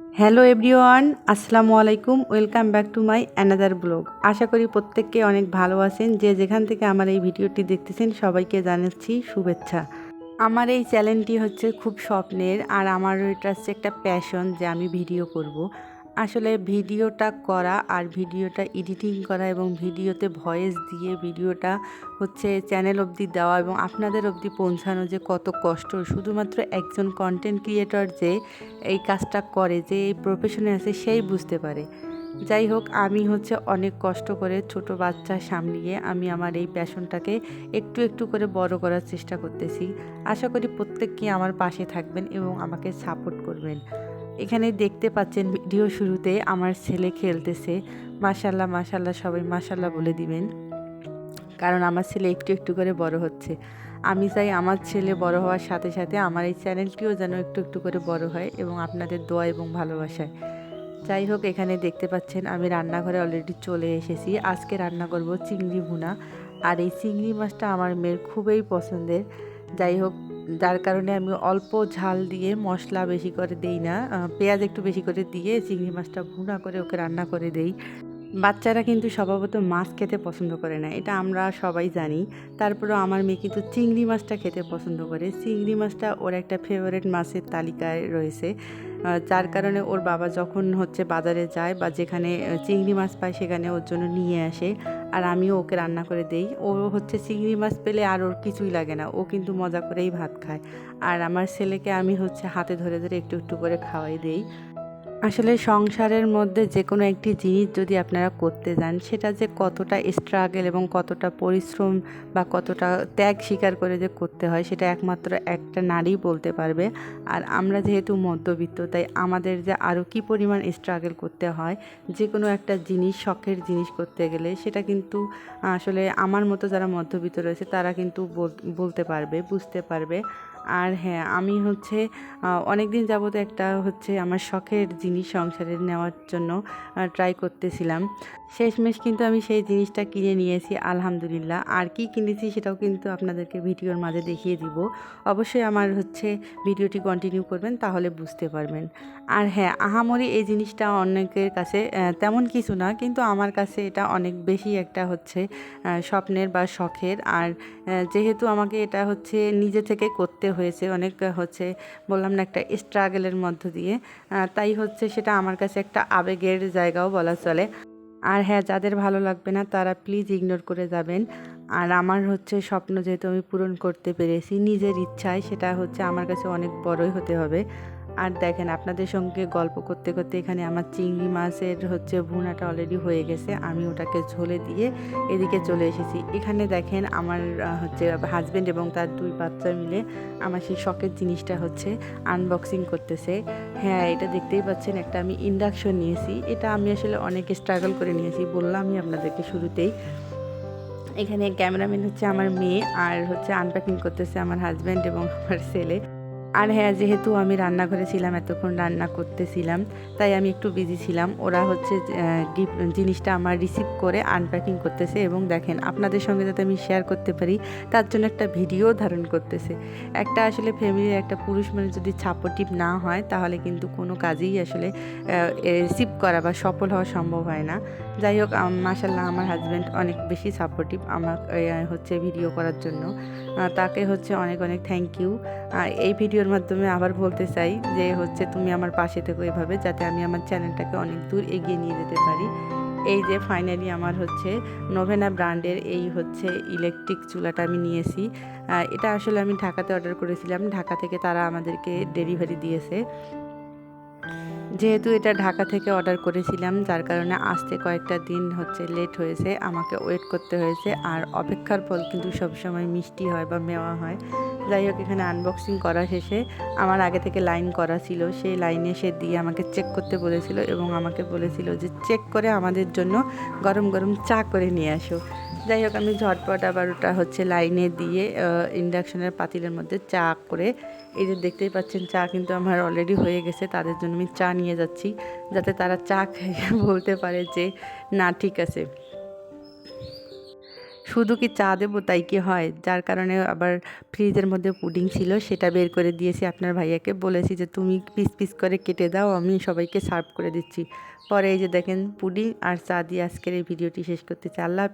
Hello everyone আসসালামু আলাইকুম welcome back to my another blog আশা করি প্রত্যেককে অনেক ভালো আছেন। যে যেখান থেকে আমার এই ভিডিওটি দেখতেছেন, সবাইকে জানাচ্ছি শুভেচ্ছা। আমার এই চ্যানেলটি হচ্ছে খুব স্বপ্নের, আর আমার এটা হচ্ছে একটা প্যাশন যে আমি ভিডিও করব। আসলে ভিডিওটা করা আর ভিডিওটা এডিটিং করা এবং ভিডিওতে ভয়েস দিয়ে ভিডিওটা হচ্ছে চ্যানেল অবধি দেওয়া এবং আপনাদের অবধি পৌঁছানো যে কত কষ্ট, শুধুমাত্র একজন কন্টেন্ট ক্রিয়েটর যে এই কাজটা করে, যে এই প্রফেশনে আছে সেই বুঝতে পারে। যাই হোক, আমি হচ্ছে অনেক কষ্ট করে ছোট বাচ্চা সামলিয়ে আমি আমার এই প্যাশনটাকে একটু একটু করে বড় করার চেষ্টা করতেছি। আশা করি প্রত্যেককে আমার পাশে থাকবেন এবং আমাকে সাপোর্ট করবেন। এখানে দেখতে পাচ্ছেন ভিডিও শুরুতে আমার ছেলে খেলতেছে। মাশাল্লাহ মাশাল্লাহ সবাই মাশাল্লাহ বলে দিবেন। কারণ আমার ছেলে একটু একটু করে বড় হচ্ছে। আমি চাই আমার ছেলে বড় হওয়ার সাথে সাথে আমার এই চ্যানেলটিও যেন একটু একটু করে বড় হয় এবং আপনাদের দোয়া এবং ভালোবাসায়। যাই হোক, এখানে দেখতে পাচ্ছেন আমি রান্নাঘরে অলরেডি চলে এসেছি। আজকে রান্না করব চিংড়ি ভুনা। আর এই চিংড়ি মাছটা আমার মেয়ের খুবই পছন্দের। যাই হোক, যার কারণে আমি অল্প ঝাল দিয়ে মশলা বেশি করে দেই না। পেঁয়াজ একটু বেশি করে দিয়ে চিংড়ি মাছটা ভুনা করে ওকে রান্না করে দেই। বাচ্চারা কিন্তু স্বভাবত মাছ খেতে পছন্দ করে না, এটা আমরা সবাই জানি। তারপরেও আমার মেয়ে কিন্তু চিংড়ি মাছটা খেতে পছন্দ করে। চিংড়ি মাছটা ওর একটা ফেভারেট মাছের তালিকায় রয়েছে। যার কারণে ওর বাবা যখন হচ্ছে বাজারে যায় বা যেখানে চিংড়ি মাছ পায় সেখানে ওর জন্য নিয়ে আসে। আর আমিও ওকে রান্না করে দেই। ও হচ্ছে চিংড়ি মাছ পেলে আর ওর কিছুই লাগে না। ও কিন্তু মজা করেই ভাত খায়। আর আমার ছেলেকে আমি হচ্ছে হাতে ধরে ধরে একটু একটু করে খাওয়াই দেই। আসলে সংসারের মধ্যে যে কোনো একটি জিনিস যদি আপনারা করতে যান, সেটা যে কতটা স্ট্রাগল এবং কতটা পরিশ্রম বা কতটা ত্যাগ স্বীকার করে যে করতে হয়, সেটা একমাত্র একটা নারী বলতে পারবে। আর আমরা যেহেতু মধ্যবিত্ত, তাই আমাদের যে আরও কী পরিমাণ স্ট্রাগল করতে হয় যে কোনো একটা জিনিস, শখের জিনিস করতে গেলে, সেটা কিন্তু আসলে আমার মতো যারা মধ্যবিত্ত রয়েছে, তারা কিন্তু বল- বলতে পারবে, বুঝতে পারবে। আর হ্যাঁ আমি হচ্ছে অনেক দিন যাবত একটা হচ্ছে আমার শখের জিনিস সংসারে নেওয়ার জন্য ট্রাই করতেছিলাম। শেষমেশ কিন্তু আমি সেই জিনিসটা কিনে নিয়েছি, আলহামদুলিল্লাহ। আর কি কিনেছি সেটাও কিন্তু আপনাদেরকে ভিডিওর মাঝে দেখিয়ে দিব। অবশ্যই আমার হচ্ছে ভিডিওটি কন্টিনিউ করবেন, তাহলে বুঝতে পারবেন। আর হ্যাঁ আহামরি এই জিনিসটা অনেকের কাছে তেমন কিছু না, কিন্তু আমার কাছে এটা অনেক বেশি একটা হচ্ছে স্বপ্নের বা শখের। আর যেহেতু আমাকে এটা হচ্ছে নিজে থেকে করতে হয়েছে, অনেক হচ্ছে, বললাম না একটা স্ট্রাগলের মধ্য দিয়ে। তাই হচ্ছে সেটা আমার কাছে একটা আবেগের জায়গাও বলা চলে। আর হ্যাঁ যাদের ভালো লাগবে না, তারা প্লিজ ইগনোর করে যাবেন। আর আমার হচ্ছে স্বপ্ন যেহেতু আমি পূরণ করতে পেরেছি, নিজের ইচ্ছায় সেটা হচ্ছে আমার কাছে অনেক বড়ই হতে হবে। আর দেখেন আপনাদের সঙ্গে গল্প করতে করতে এখানে আমার চিংড়ি মাছের হচ্ছে ভুনাটা অলরেডি হয়ে গেছে। আমি ওটাকে ঝোলে দিয়ে এদিকে চলে এসেছি। এখানে দেখেন আমার হচ্ছে হাজব্যান্ড এবং তার দুই বাচ্চা মিলে আমার সেই শখের জিনিসটা হচ্ছে আনবক্সিং করতেছে। হ্যাঁ এটা দেখতেই পাচ্ছেন একটা আমি ইন্ডাকশন নিয়েছি। এটা আমি আসলে অনেক স্ট্রাগল করে নিয়েছি বললামই আপনাদেরকে শুরুতেই। এখানে ক্যামেরাম্যান হচ্ছে আমার মেয়ে আর হচ্ছে আনপ্যাকিং করতেছে আমার হাজব্যান্ড এবং আমার ছেলে। আর হ্যাঁ যেহেতু আমি রান্নাঘরে ছিলাম, এতক্ষণ রান্না করতেছিলাম, তাই আমি একটু বিজি ছিলাম। ওরা হচ্ছে জিনিসটা আমার রিসিভ করে আনপ্যাকিং করতেছে এবং দেখেন, আপনাদের সঙ্গে যাতে আমি শেয়ার করতে পারি, তার জন্য একটা ভিডিও ধারণ করতেছে। একটা আসলে ফ্যামিলির একটা পুরুষ মানে যদি ছাপোটিভ না হয়, তাহলে কিন্তু কোনো কাজেই আসলে রিসিভ করা বা সফল হওয়া সম্ভব হয় না। যাই হোক মাসাল্লাহ আমার হাজব্যান্ড অনেক বেশি সাপোর্টিভ আমার হচ্ছে ভিডিও করার জন্য। তাকে হচ্ছে অনেক অনেক থ্যাংক ইউ এই ভিডিওর মাধ্যমে আবার বলতে চাই যে হচ্ছে তুমি আমার পাশে থেকো এভাবে, যাতে আমি আমার চ্যানেলটাকে অনেক দূর এগিয়ে নিয়ে যেতে পারি। এই যে ফাইনালি আমার হচ্ছে নোভেনা ব্র্যান্ডের এই হচ্ছে ইলেকট্রিক চুলাটা আমি নিয়েছি। এটা আসলে আমি ঢাকাতে অর্ডার করেছিলাম। ঢাকা থেকে তারা আমাদেরকে ডেলিভারি দিয়েছে। যেহেতু এটা ঢাকা থেকে অর্ডার করেছিলাম, যার কারণে আসতে কয়েকটা দিন হচ্ছে লেট হয়েছে, আমাকে ওয়েট করতে হয়েছে। আর অপেক্ষার ফল কিন্তু সবসময় মিষ্টি হয় বা মেওয়া হয়। যাই হোক, এখানে আনবক্সিং করা শেষে আমার আগে থেকে লাইন করা ছিল। সেই লাইনে সে দিয়ে আমাকে চেক করতে বলেছিল এবং আমাকে বলেছিল যে চেক করে আমাদের জন্য গরম গরম চা করে নিয়ে আসো। যাই হোক, আমি ঝটপট আবার ওটা হচ্ছে লাইনে দিয়ে ইন্ডাকশনের পাতিলের মধ্যে চা করে এই যে দেখতেই পাচ্ছেন, চা কিন্তু আমার অলরেডি হয়ে গেছে, তাদের জন্য আমি চা নিয়ে যাচ্ছি। যাতে তারা চা খেয়ে বলতে পারে যে, না, ঠিক আছে। শুধু কি চা দেবো তাই কি হয়? যার কারণে আবার ফ্রিজের মধ্যে পুডিং ছিল, সেটা বের করে দিয়েছি আপনার ভাইয়াকে। বলেছি যে, তুমি পিস পিস করে কেটে দাও, আমি সবাইকে সার্ভ করে দিচ্ছি। পরে এই যে দেখেন পুডিং আর চা দিয়ে আজকের এই ভিডিওটি শেষ করতে হাফিজ।